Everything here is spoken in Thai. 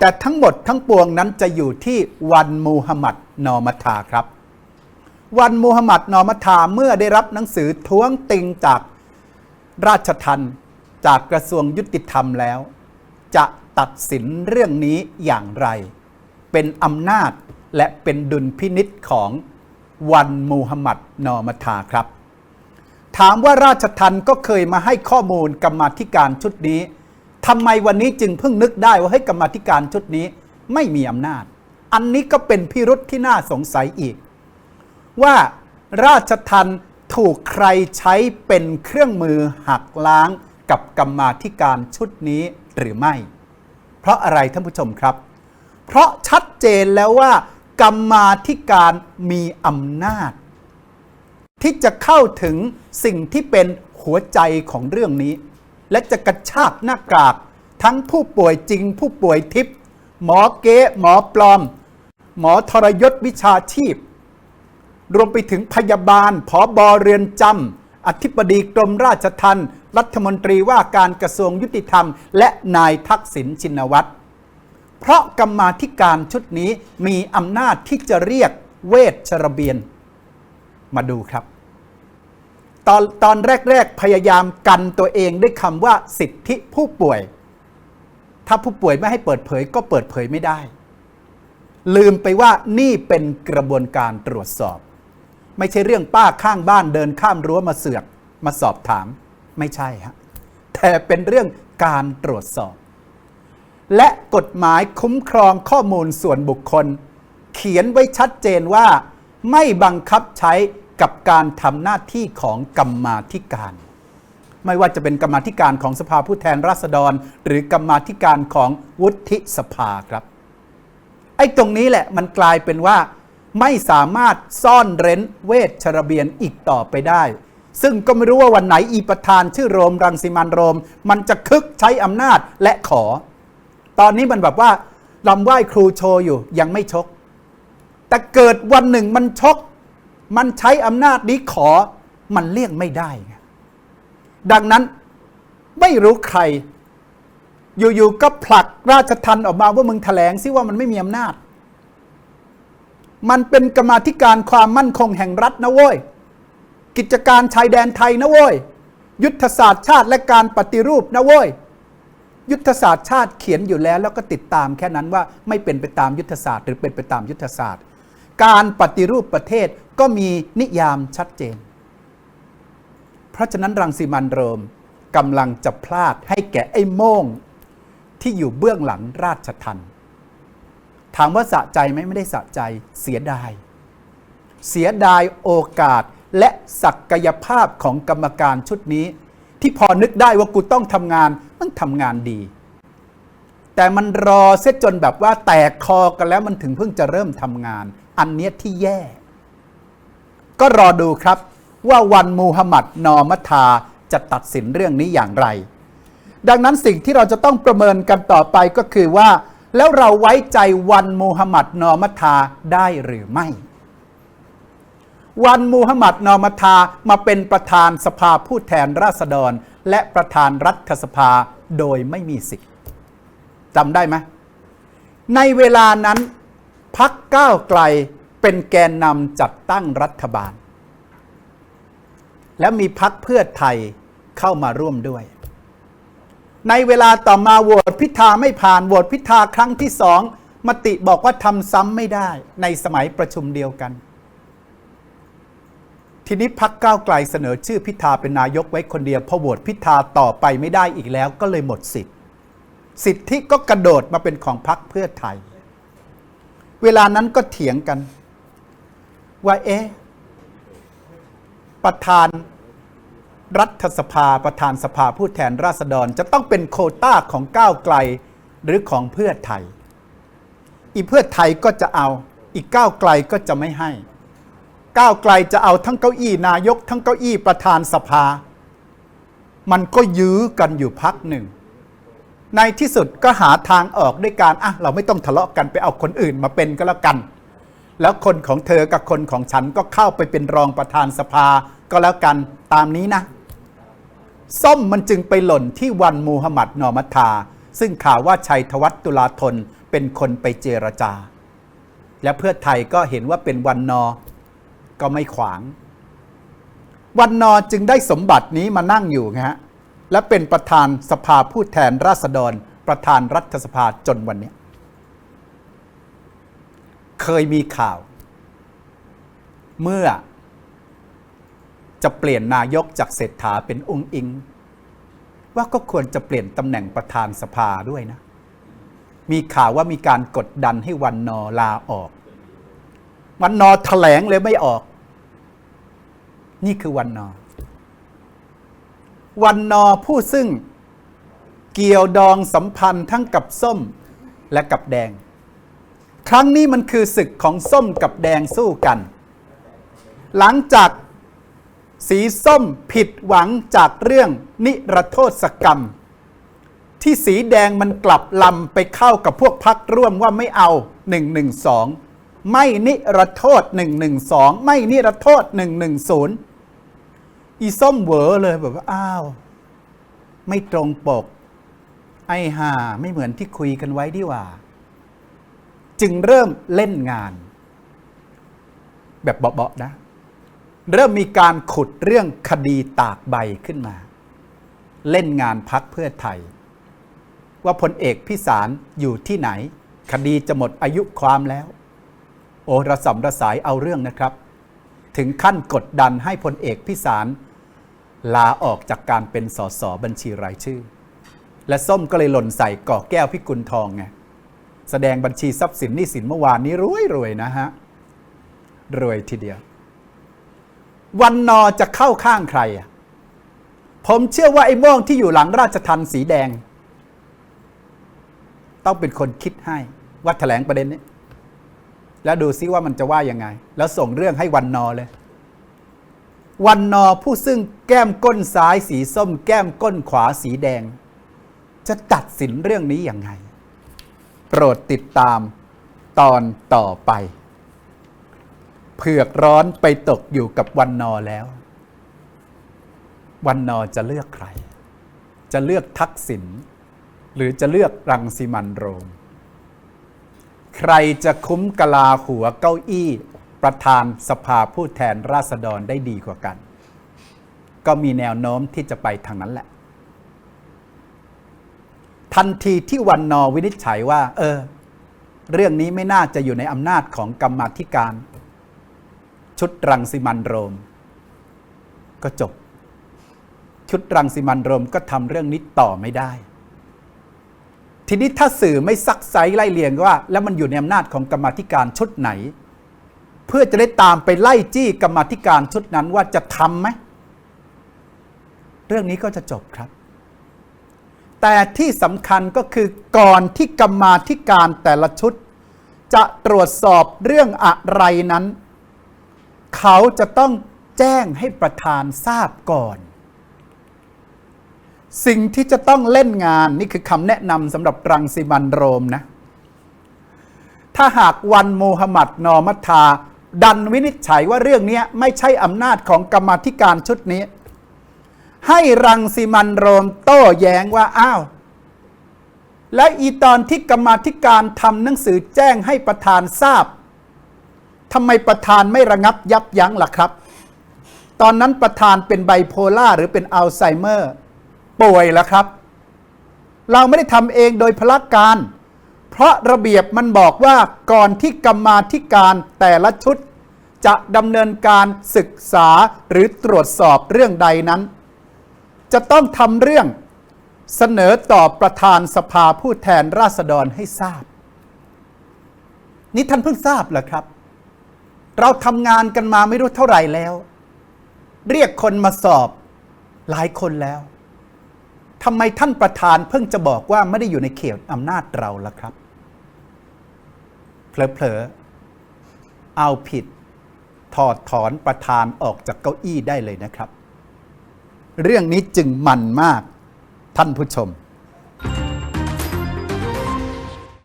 แต่ทั้งหมดทั้งปวงนั้นจะอยู่ที่วันมูฮัมหมัดนอมัทาครับ วันมูฮัมหมัดนอมัทาเมื่อได้รับหนังสือท้วงติงจากราชทันจากกระทรวงยุติธรรมแล้ว จะตัดสินเรื่องนี้อย่างไร เป็นอำนาจและเป็นดุลพินิษของวันมูฮัมหมัดนอมัทาครับ ถามว่าราชทันก็เคยมาให้ข้อมูลกรรมาธิการชุดนี้ ทำไมวันนี้จึงเพิ่งนึกได้ว่าให้กรรมธิการชุดนี้ไม่มีอำนาจ อันนี้ก็เป็นพิรุษที่น่าสงสัยอีก ว่าราชทันถูกใครใช้เป็นเครื่องมือหักล้างกับกรรมาธิการชุดนี้หรือไม่ เพราะอะไรท่านผู้ชมครับ เพราะชัดเจนแล้วว่า กรรมาธิการมีอำนาจ ที่จะเข้าถึงสิ่งที่เป็นหัวใจของเรื่องนี้ และจะกระชากหน้ากาก ทั้งผู้ป่วยจริง ผู้ป่วยทิพย์หมอเก๊หมอปลอม หมอทรยศวิชาชีพ รวมไปถึงพยาบาลผอบอเรือนจำอธิบดีกรมราชทัณฑ์รัฐมนตรีว่าการกระทรวงยุติธรรม และนายทักษิณชินวัตรเพราะกรรมาธิการชุดนี้มีอำนาจที่จะเรียกเวชระเบียน มาดูครับ ตอนตอนแรก ๆ พยายามกันตัวเองด้วยคำว่าสิทธิผู้ป่วย ถ้าผู้ป่วยไม่ให้เปิดเผยก็เปิดเผยไม่ได้ ลืมไปว่านี่เป็นกระบวนการตรวจสอบ ไม่ใช่เรื่องป้าข้างบ้านเดินข้ามรั้วมาเสือกมาสอบถามไม่ใช่ฮะแต่เป็นเรื่องการตรวจสอบ และกฎหมายคุ้มครองข้อมูลส่วนบุคคล เขียนไว้ชัดเจนว่า ไม่บังคับใช้ กับการทำหน้าที่ของกรรมาธิการ ไม่ว่าจะเป็นกรรมาธิการของสภาผู้แทนราษฎร หรือกรรมาธิการของวุฒิสภาครับ ไอ้ตรงนี้แหละมันกลายเป็นว่า ไม่สามารถซ่อนเร้นเวชระเบียนอีกต่อไปได้ ซึ่งก็ไม่รู้ว่าวันไหนอีประธานชื่อโรมรังสิมันโรม มันจะคึกใช้อำนาจและขอ ตอนนี้มันแบบว่าลำไหว้ครูโชว์อยู่ยังไม่ชก แต่เกิดวันหนึ่งมันชก มันใช้อำนาจนี้ขอมันเลี่ยงไม่ได้ดังนั้นไม่รู้ใคร อยู่ๆก็ผลักราชทันออกมาว่ามึงแถลงซิว่ามันไม่มีอำนาจ มันเป็นกรรมาธิการความมั่นคงแห่งรัฐนะเว้ย กิจการชายแดนไทยนะเว้ย ยุทธศาสตร์ชาติและการปฏิรูปนะเว้ย ยุทธศาสตร์ชาติเขียนอยู่แล้ว แล้วก็ติดตามแค่นั้นว่าไม่เป็นไปตามยุทธศาสตร์ หรือเป็นไปตามยุทธศาสตร์ การปฏิรูปประเทศ ก็มีนิยามชัดเจน เพราะฉะนั้นรังสีมันต์โรมกำลังจะพลาดให้แก่ไอ้โม่งที่อยู่เบื้องหลังราชทันถามว่าสะใจไหมไม่ได้สะใจเสียดาย เสียดายโอกาสและศักยภาพของกรรมการชุดนี้ ที่พอนึกได้ว่ากูต้องทำงานมันทำงานดี แต่มันรอเสียจนแบบว่าแตกคอกันแล้วมันถึงเพิ่งจะเริ่มทำงาน อันเนี้ยที่แย่ ก็รอดูครับว่าวันมูฮัมหมัดนอมัทาจะตัดสินเรื่องนี้อย่างไร ดังนั้นสิ่งที่เราจะต้องประเมินกันต่อไปก็คือว่า แล้วเราไว้ใจวันมูฮัมหมัดนอมัทาได้หรือไม่ วันมูฮัมหมัดนอมัทามาเป็นประธานสภาผู้แทนราษฎร และประธานรัฐสภาโดยไม่มีสิทธิ์จำได้ไหมในเวลานั้นพักก้าวไกล เป็นแกนนำจัดตั้งรัฐบาล และมีพักเพื่อไทยเข้ามาร่วมด้วย ในเวลาต่อมาโหวตพิธาไม่ผ่านโหวตพิธาครั้งที่สองมติบอกว่าทำซ้ำไม่ได้ในสมัยประชุมเดียวกัน ทีนี้พักก้าวไกลเสนอชื่อพิธาเป็นนายกไว้คนเดียวพอโหวตพิธาต่อไปไม่ได้อีกแล้วก็เลยหมดสิทธิ์ สิทธิก็กระโดดมาเป็นของพักเพื่อไทย เวลานั้นก็เถียงกัน ว่าเอ๊ะประธานรัฐสภาประธานสภาผู้แทนราษฎร จะต้องเป็นโคต้าของก้าวไกลหรือของเพื่อไทย อีเพื่อไทยก็จะเอา อีกก้าวไกลก็จะไม่ให้ ก้าวไกลจะเอาทั้งเก้าอี้นายก ทั้งเก้าอี้ประธานสภา มันก็ยื้อกันอยู่พักหนึ่ง ในที่สุดก็หาทางออกด้วยการอะเราไม่ต้องทะเลาะกันไปเอาคนอื่นมาเป็นก็แล้วกัน แล้วคนของเธอกับคนของฉันก็เข้าไปเป็นรองประธานสภา ก็แล้วกันตามนี้นะ ส้มมันจึงไปหล่นที่วันมูฮัมหมัดนอมัทา ซึ่งข่าวว่าชัยธวัฒน์ตุลาธนเป็นคนไปเจรจา และเพื่อไทยก็เห็นว่าเป็นวันนอ ก็ไม่ขวาง วันนอจึงได้สมบัตินี้มานั่งอยู่นะฮะและเป็นประธานสภาผู้แทนราษฎร ประธานรัฐสภาจนวันนี้ เคยมีข่าว เมื่อ จะเปลี่ยนนายกจากเศรษฐาเป็นองค์อิง ว่าก็ควรจะเปลี่ยนตำแหน่งประธานสภาด้วยนะ มีข่าวว่ามีการกดดันให้วันนอลาออก วันนอแถลงเลยไม่ออก นี่คือวันนอ วันนอผู้ซึ่งเกี่ยวดองสัมพันธ์ทั้งกับส้มและกับแดง ครั้งนี้มันคือศึกของส้มกับแดงสู้กัน หลังจากสีส้มผิดหวังจากเรื่องนิรโทษกรรม ที่สีแดงมันกลับลำไปเข้ากับพวกพักร่วมว่าไม่เอา 112 ไม่นิรโทษ 112 ไม่นิรโทษ 110 อีส้มเหวอเลยแบบว่าอ้าว ไม่ตรงปก ไอ้ห่าไม่เหมือนที่คุยกันไว้ดีว่า จึงเริ่มเล่นงาน แบบเบาๆนะ เริ่มมีการขุดเรื่องคดีตากใบขึ้นมา เล่นงานพักเพื่อไทย ว่าพลเอกพิสารอยู่ที่ไหน คดีจะหมดอายุความแล้ว โอระสำระสายเอาเรื่องนะครับ ถึงขั้นกดดันให้พลเอกพิสารลาออกจากการเป็นสสบัญชีรายชื่อ และส้มก็เลยหล่นใส่ก่อแก้วพิกุลทองไง แสดงบัญชีทรัพย์สินหนี้สินเมื่อวานนี้รวยรวยๆนะฮะรวยทีเดียว วันนอจะเข้าข้างใครอะผมเชื่อว่าไอ้ม่วงที่อยู่หลังราชทันสีแดง ต้องเป็นคนคิดให้ว่าแถลงประเด็นนี้ แล้วดูซิว่ามันจะว่ายังไง แล้วส่งเรื่องให้วันนอเลย วันนอผู้ซึ่งแก้มก้นซ้ายสีส้ม แก้มก้นขวาสีแดง จะตัดสินเรื่องนี้ยังไง โปรดติดตามตอนต่อไป เผือกร้อนไปตกอยู่กับวันนอแล้ว วันนอจะเลือกใคร จะเลือกทักษิณหรือจะเลือกรังสิมันโรม ใครจะคุ้มกลาหัวเก้าอี้ ประธานสภาผู้แทนราษฎรได้ดีกว่ากัน ก็มีแนวโน้มที่จะไปทางนั้นแหละ ทันทีที่วันนอวินิจฉัยว่า เออ เรื่องนี้ไม่น่าจะอยู่ในอำนาจของกรรมาธิการ ชุดรังสิมันโรม ก็จบ ชุดรังสิมันโรมก็ทำเรื่องนี้ต่อไม่ได้ ทีนี้ถ้าสื่อไม่ซักไซไล่เลียงว่า แล้วมันอยู่ในอำนาจของกรรมาธิการชุดไหน เพื่อจะได้ตามไปไล่จี้กรรมาธิการชุดนั้นว่าจะทำไหมเรื่องนี้ก็จะจบครับ แต่ที่สำคัญก็คือก่อนที่กรรมาธิการแต่ละชุด จะตรวจสอบเรื่องอะไรนั้น เขาจะต้องแจ้งให้ประธานทราบก่อน สิ่งที่จะต้องเล่นงานนี่คือคำแนะนำสำหรับรังสิมันโรมนะ ถ้าหากวันโมฮัมหมัดนอมัทาดันวินิจฉัยว่าเรื่องนี้ไม่ใช่อำนาจของกรรมาธิการชุดนี้ ให้รังสิมันโรมโต้แย้งว่าอ้าว และอีตอนที่กรรมาธิการทำหนังสือแจ้งให้ประธานทราบทำไมประธานไม่ระงับยับยั้งล่ะครับ ตอนนั้นประธานเป็นไบโพล่าหรือเป็นอัลไซเมอร์ ป่วยแล้วครับ เราไม่ได้ทำเองโดยพละการ เพราะระเบียบมันบอกว่าก่อนที่กรรมาธิการแต่ละชุด จะดำเนินการศึกษาหรือตรวจสอบเรื่องใดนั้น จะต้องทำเรื่องเสนอต่อประธานสภาผู้แทนราษฎรให้ทราบ นี่ท่านเพิ่งทราบเหรอครับ เราทำงานกันมาไม่รู้เท่าไหร่แล้ว เรียกคนมาสอบหลายคนแล้วทำไมท่านประธานเพิ่งจะบอกว่าไม่ได้อยู่ในเขตอำนาจเราล่ะครับเผลอๆเอาผิดถอดถอนประธานออกจากเก้าอี้ได้เลยนะครับ เรื่องนี้จึงมันมากท่านผู้ชม